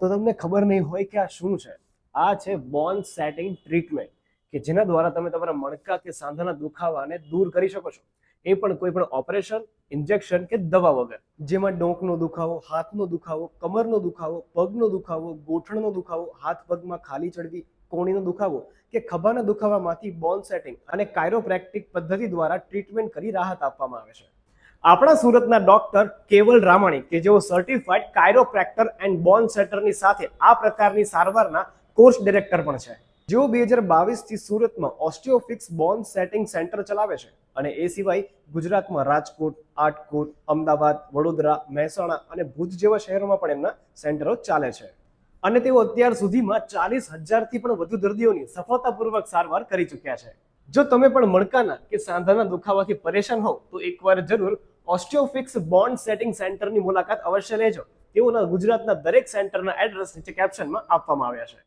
તો તમને ખબર નહીં હોય કે આ શું છે? આ છે બોન સેટિંગ ટ્રીટમેન્ટ કે જેના દ્વારા તમે તમારા મણકા કે સાંધાના દુખાવાને દૂર કરી શકો છો. એ પણ કોઈ પણ ઓપરેશન ઇન્જેક્શન કે દવા વગર. જેમાં ડોંકનો દુખાવો, હાથનો દુખાવો, કમરનો દુખાવો, પગનો દુખાવો, ગોઠણનો દુખાવો, હાથ પગમાં ખાલી ચડવી, કોણીનો દુખાવો, કે ખભાના દુખાવામાંથી બોન સેટિંગ અને કાયરોપ્રેક્ટિક પદ્ધતિ દ્વારા ટ્રીટમેન્ટ કરી રાહત આપવામાં આવે છે. આપણા સુરતના ડોક્ટર કેવલ રામાણી કે જેઓ સર્ટિફાઈડ કાયરોપ્રેક્ટર એન્ડ બોન સેટરની સાથે આ પ્રકારની સારવારના કોર્સ ડિરેક્ટર પણ છે. જેઓ બે હજાર બાવીસથી સુરતમાં ઓસ્ટિયોફિક્સ બોન સેટિંગ સેન્ટર ચલાવે છે અને એ સિવાય ગુજરાતમાં રાજકોટ, આટકોટ, અમદાવાદ, વડોદરા, મહેસાણા અને ભુજ જેવા શહેરોમાં પણ એમના સેન્ટરો ચાલે છે. અને તેઓ અત્યાર સુધીમાં ચાલીસ હજારથી પણ વધુ દર્દીઓની સફળતાપૂર્વક સારવાર કરી ચૂક્યા છે. જો તમે પણ મણકાના કે સાંધાના દુખાવાથી પરેશાન હોવ, તો એકવાર જરૂર ઓસ્ટિયોફિક્સ બોન્ડ સેટિંગ સેન્ટરની મુલાકાત અવશ્ય લેજો. તેઓના ગુજરાતના દરેક સેન્ટરના એડ્રેસ નીચે કેપ્શનમાં આપવામાં આવ્યા છે.